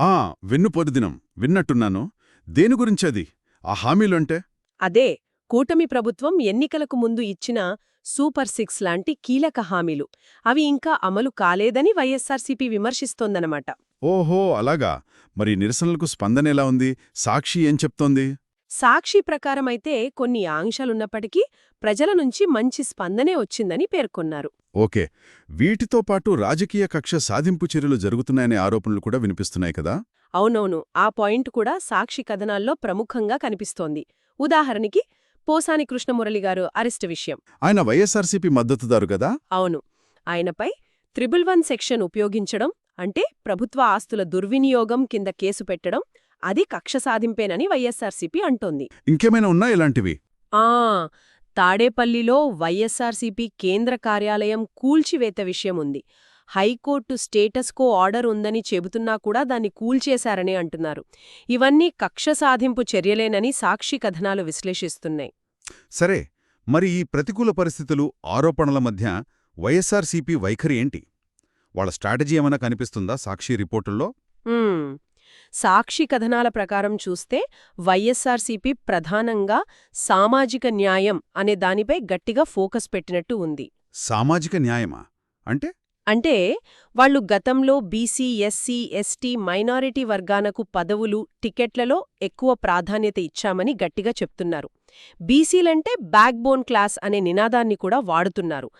ఆ వెన్నుపోటు దినం విన్నట్టున్నాను. దేని గురించది? ఆ హామీలుంటే? అదే కూటమి ప్రభుత్వం ఎన్నికలకు ముందు ఇచ్చిన సూపర్ సిక్స్ లాంటి కీలక హామీలు. అవి ఇంకా అమలు కాలేదని వైఎస్సార్సీపీ విమర్శిస్తోందనమాట ఓహో అలాగా. మరి నిరసనలకు స్పందన ఎలా ఉంది? సాక్షి ఏం చెప్తోంది? సాక్షి ప్రకారమైతే కొన్ని ఆంక్షలున్నప్పటికీ ప్రజల నుంచి మంచి స్పందనే వచ్చిందని పేర్కొన్నారు. ఓకే. వీటితో పాటు రాజకీయ కక్ష సాధింపు చర్యలు జరుగుతున్నాయనే ఆరోపణలు కూడా వినిపిస్తున్నాయి కదా? అవునవును. ఆ పాయింట్ కూడా సాక్షి కథనాల్లో ప్రముఖంగా కనిపిస్తోంది. ఉదాహరణకి పోసాని కృష్ణమురళి గారు అరెస్టు విషయం. ఆయన వైఎస్ఆర్సీపీ మద్దతుదారు కదా? అవును. ఆయనపై త్రిబుల్ వన్ సెక్షన్ ఉపయోగించడం అంటే ప్రభుత్వ ఆస్తుల దుర్వినియోగం కింద కేసు పెట్టడం అది కక్ష సాధింపేనని వైఎస్సార్సీపీ అంటోంది. ఇంకేమైనా ఉన్నా ఇలాంటివి? ఆ! తాడేపల్లిలో వైఎస్సార్సీపీ కేంద్ర కార్యాలయం కూల్చివేత విషయం ఉంది హైకోర్టు స్టేటస్ కో ఆర్డర్ ఉందని చెబుతున్నా కూడా దాన్ని కూల్చేశారని అంటున్నారు. ఇవన్నీ కక్ష సాధింపు చర్యలేనని సాక్షి కథనాలు విశ్లేషిస్తున్నాయి. సరే మరి ఈ ప్రతికూల పరిస్థితులు ఆరోపణల మధ్య వైఎస్ఆర్సీపీ వైఖరి ఏంటి? వాళ్ళ స్ట్రాటజీ ఏమైనా కనిపిస్తుందా సాక్షి రిపోర్టుల్లో. సాక్షి కథనాల ప్రకారం చూస్తే వైఎస్సార్సీపీ ప్రధానంగా సామాజిక న్యాయం అనే దానిపై గట్టిగా ఫోకస్ పెట్టినట్టు ఉంది. సామాజిక న్యాయమా? అంటే? అంటే వాళ్ళు గతంలో బీసీ ఎస్సీ ఎస్టీ మైనారిటీ వర్గానకు పదవులు టికెట్లలో ఎక్కువ ప్రాధాన్యత ఇచ్చామని గట్టిగా చెప్తున్నారు. బీసీలంటే బ్యాక్బోన్ క్లాస్ అనే నినాదాన్ని కూడా వాడుతున్నారు.